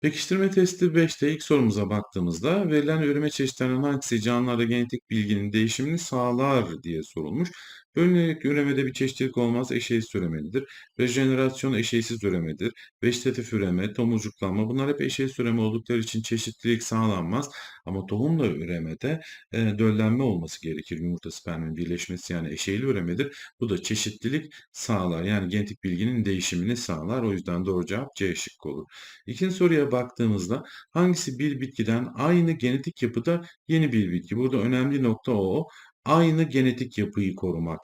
Pekiştirme testi 5'te ilk sorumuza baktığımızda verilen üreme çeşitlerinden hangisi canlılarda genetik bilginin değişimini sağlar diye sorulmuş. Bölünerek üremede bir çeşitlilik olmaz, eşeğsiz üremelidir. Rejenerasyon eşeğsiz üremedir. Vejetatif üreme, tomurcuklanma bunlar hep eşeğsiz üreme oldukları için çeşitlilik sağlanmaz. Ama tohumla üremede e, döllenme olması gerekir. Yumurta spermin birleşmesi yani eşeğli üremedir. Bu da çeşitlilik sağlar. Yani genetik bilginin değişimini sağlar. O yüzden doğru cevap C şıkkı olur. İkinci soruya baktığımızda hangisi bir bitkiden aynı genetik yapıda yeni bir bitki? Burada önemli nokta o. Aynı genetik yapıyı korumak.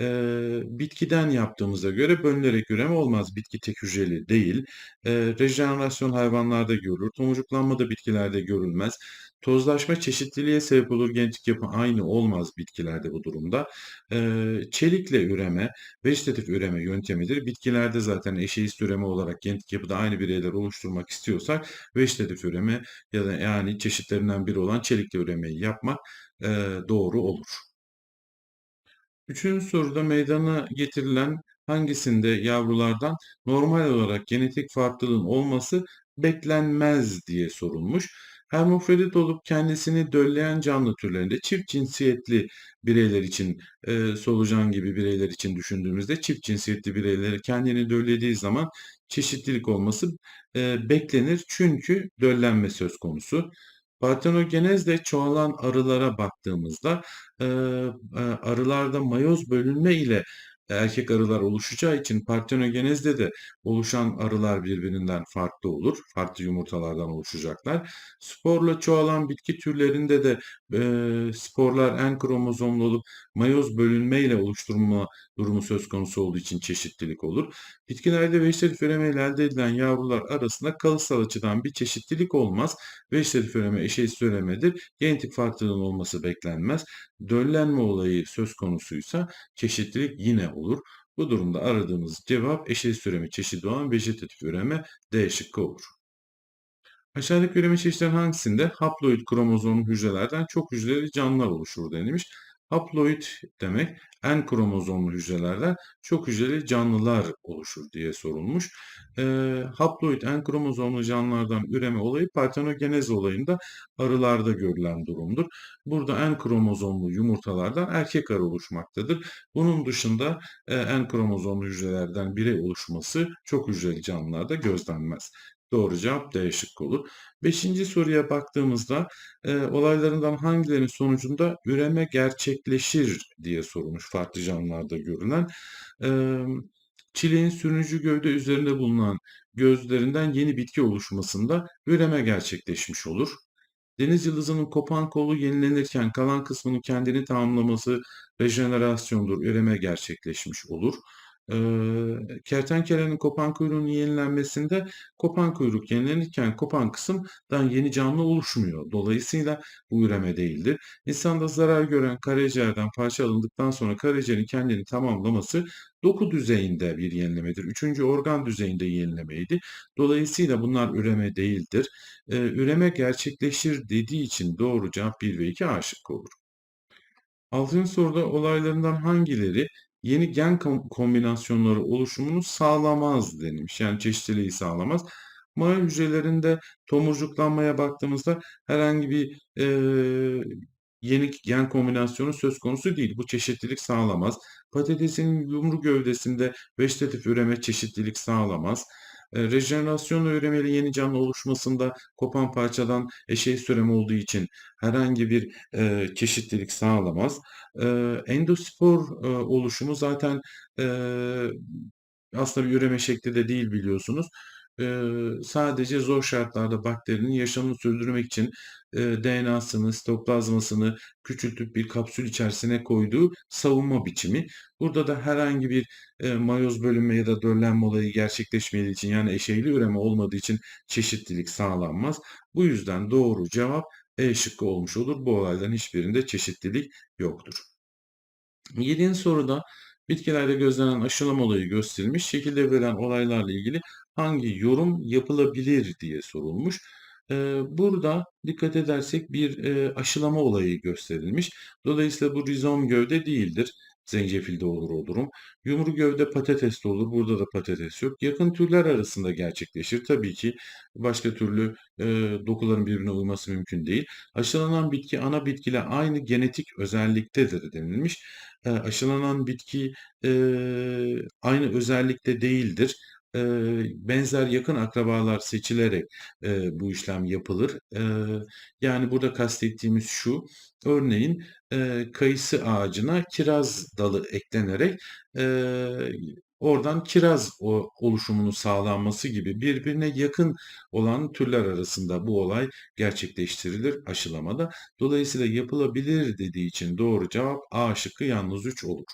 Ee, bitkiden yaptığımıza göre bölünerek üreme olmaz. Bitki tek hücreli değil. Ee, rejenerasyon hayvanlarda görülür. Tomurcuklanma da bitkilerde görülmez. Tozlaşma çeşitliliğe sebep olur. Genetik yapı aynı olmaz bitkilerde bu durumda. Ee, çelikle üreme, vejetatif üreme yöntemidir. Bitkilerde zaten eşeğist üreme olarak genetik yapıda aynı bireyler oluşturmak istiyorsak vejetatif üreme ya da yani çeşitlerinden biri olan çelikle üremeyi yapmak e, doğru olur. Üçüncü soruda meydana getirilen hangisinde yavrulardan normal olarak genetik farklılığın olması beklenmez diye sorulmuş. Hermafrodit olup kendisini dölleyen canlı türlerinde çift cinsiyetli bireyler için e, solucan gibi bireyler için düşündüğümüzde çift cinsiyetli bireyleri kendini döllediği zaman çeşitlilik olması e, beklenir. Çünkü döllenme söz konusu. Partenogenezle çoğalan arılara baktığımızda e, arılarda mayoz bölünme ile erkek arılar oluşacağı için partenogenezde de oluşan arılar birbirinden farklı olur. Farklı yumurtalardan oluşacaklar. Sporla çoğalan bitki türlerinde de e, sporlar en kromozomlu olup mayoz bölünme ile oluşturma durumu söz konusu olduğu için çeşitlilik olur. Bitkilerde vejetatif üreme elde edilen yavrular arasında kalıtsal açıdan bir çeşitlilik olmaz. Vejetatif üreme eşeğsiz üremedir. Genetik farklılığın olması beklenmez. Döllenme olayı söz konusuysa çeşitlilik yine olur. Bu durumda aradığımız cevap eşit üreme çeşidi olan vejetatif üreme D şıkkı olur. Aşağıdaki üreme çeşitleri hangisinde haploid kromozomlu hücrelerden çok hücreli canlılar oluşur denilmiş. Haploid demek en kromozomlu hücrelerden çok hücreli canlılar oluşur diye sorulmuş. E, haploid en kromozomlu canlılardan üreme olayı partenogenez olayında arılarda görülen durumdur. Burada en kromozomlu yumurtalardan erkek arı oluşmaktadır. Bunun dışında e, en kromozomlu hücrelerden birey oluşması çok hücreli canlılarda gözlenmez. Doğru cevap D şıkkı olur. Beşinci soruya baktığımızda e, olaylarından hangilerinin sonucunda üreme gerçekleşir diye sorulmuş farklı canlılarda görülen. E, çileğin sürücü gövde üzerinde bulunan gözlerinden yeni bitki oluşmasında üreme gerçekleşmiş olur. Deniz yıldızının kopan kolu yenilenirken kalan kısmının kendini tamamlaması rejenerasyondur, üreme gerçekleşmiş olur. Eee, kertenkelenin kopan kuyruğunun yenilenmesinde kopan kuyruk yenilenirken kopan kısımdan yeni canlı oluşmuyor. Dolayısıyla bu üreme değildir. İnsanda zarar gören karaciğerden parça alındıktan sonra karaciğerin kendini tamamlaması doku düzeyinde bir yenilemedir. Üçüncü organ düzeyinde yenilemeydi. Dolayısıyla bunlar üreme değildir. Üreme gerçekleşir dediği için doğru cevap 1 ve 2 A şıkkı olur. Altıncı soruda olaylarından hangileri yeni gen kombinasyonları oluşumunu sağlamaz denilmiş. Yani çeşitliliği sağlamaz. Maya hücrelerinde tomurcuklanmaya baktığımızda herhangi bir e, yeni gen kombinasyonu söz konusu değil. Bu çeşitlilik sağlamaz. Patatesin yumru gövdesinde vejetatif üreme çeşitlilik sağlamaz. E, rejenerasyonla üremeli yeni canlı oluşmasında kopan parçadan eşey süreme olduğu için herhangi bir e, çeşitlilik sağlamaz. E, endospor e, oluşumu zaten e, aslında bir üreme şekli de değil biliyorsunuz sadece zor şartlarda bakterinin yaşamını sürdürmek için DNA'sını, sitoplazmasını küçültüp bir kapsül içerisine koyduğu savunma biçimi. Burada da herhangi bir mayoz bölünme ya da döllenme olayı gerçekleşmediği için yani eşeyli üreme olmadığı için çeşitlilik sağlanmaz. Bu yüzden doğru cevap E şıkkı olmuş olur. Bu olayların hiçbirinde çeşitlilik yoktur. Yedinci soruda bitkilerde gözlenen aşılama olayı gösterilmiş. Şekilde verilen olaylarla ilgili hangi yorum yapılabilir diye sorulmuş. Burada dikkat edersek bir aşılama olayı gösterilmiş. Dolayısıyla bu rizom gövde değildir. Zencefil de olur o durum. Yumru gövde patates de olur. Burada da patates yok. Yakın türler arasında gerçekleşir. Tabii ki başka türlü e, dokuların birbirine uyması mümkün değil. Aşılanan bitki ana bitkiyle aynı genetik özelliktedir denilmiş. E, aşılanan bitki e, aynı özellikte değildir. E, benzer yakın akrabalar seçilerek e, bu işlem yapılır. E, yani burada kastettiğimiz şu, örneğin e, kayısı ağacına kiraz dalı eklenerek e, oradan kiraz o, oluşumunu sağlanması gibi birbirine yakın olan türler arasında bu olay gerçekleştirilir aşılamada. Dolayısıyla yapılabilir dediği için doğru cevap A şıkkı yalnız 3 olur.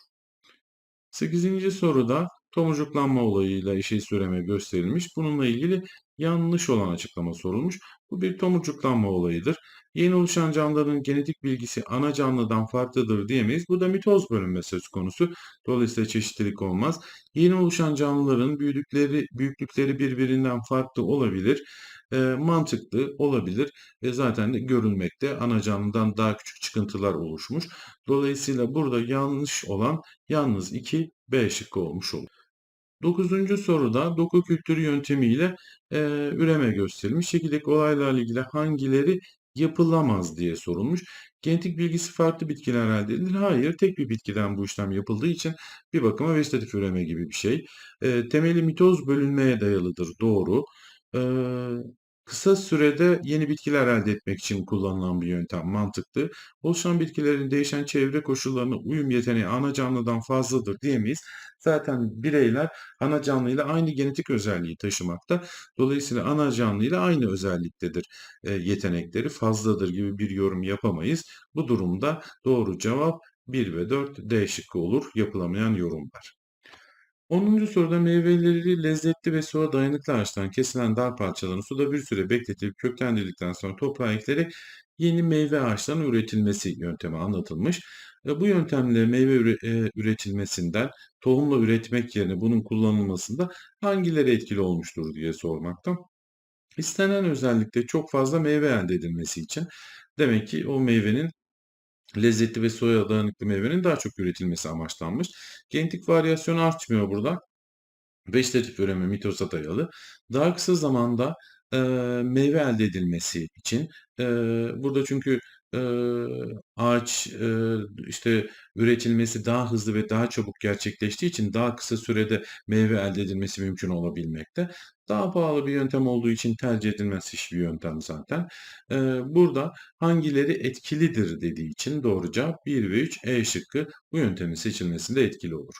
8. soruda tomurcuklanma olayıyla eşit süreme gösterilmiş. Bununla ilgili yanlış olan açıklama sorulmuş. Bu bir tomurcuklanma olayıdır. Yeni oluşan canlıların genetik bilgisi ana canlıdan farklıdır diyemeyiz. Bu da mitoz bölünme söz konusu. Dolayısıyla çeşitlilik olmaz. Yeni oluşan canlıların büyüklükleri, büyüklükleri birbirinden farklı olabilir. E, mantıklı olabilir. E, zaten de görülmekte ana canlıdan daha küçük çıkıntılar oluşmuş. Dolayısıyla burada yanlış olan yalnız 2 B şıkkı olmuş olur. Dokuzuncu soruda doku kültürü yöntemiyle e, üreme gösterilmiş. Şekildeki olaylarla ilgili hangileri yapılamaz diye sorulmuş. Genetik bilgisi farklı bitkiler elde edilir. Hayır, tek bir bitkiden bu işlem yapıldığı için bir bakıma vegetatif üreme gibi bir şey. E, temeli mitoz bölünmeye dayalıdır. Doğru. E, kısa sürede yeni bitkiler elde etmek için kullanılan bir yöntem mantıklı. Oluşan bitkilerin değişen çevre koşullarına uyum yeteneği ana canlıdan fazladır diyemeyiz. Zaten bireyler ana canlıyla aynı genetik özelliği taşımakta. Dolayısıyla ana canlıyla aynı özelliktedir. E, yetenekleri fazladır gibi bir yorum yapamayız. Bu durumda doğru cevap 1 ve 4 D şıkkı olur yapılamayan yorumlar. 10. soruda meyveleri lezzetli ve suya dayanıklı ağaçtan kesilen dal parçalarını suda bir süre bekletilip köklendirdikten sonra toprağa eklenerek yeni meyve ağaçlarının üretilmesi yöntemi anlatılmış. E, bu yöntemle meyve e, üretilmesinden tohumla üretmek yerine bunun kullanılmasında hangileri etkili olmuştur diye sormakta. İstenen özellikle çok fazla meyve elde edilmesi için demek ki o meyvenin lezzetli ve soya dayanıklı meyvenin daha çok üretilmesi amaçlanmış. Genetik varyasyon artmıyor burada. Vegetatif üreme mitoza dayalı. Daha kısa zamanda e, meyve elde edilmesi için e, burada çünkü e, ağaç e, işte üretilmesi daha hızlı ve daha çabuk gerçekleştiği için daha kısa sürede meyve elde edilmesi mümkün olabilmekte. Daha pahalı bir yöntem olduğu için tercih edilmez hiçbir yöntem zaten. E, burada hangileri etkilidir dediği için doğru cevap 1 ve 3 E şıkkı bu yöntemin seçilmesinde etkili olur.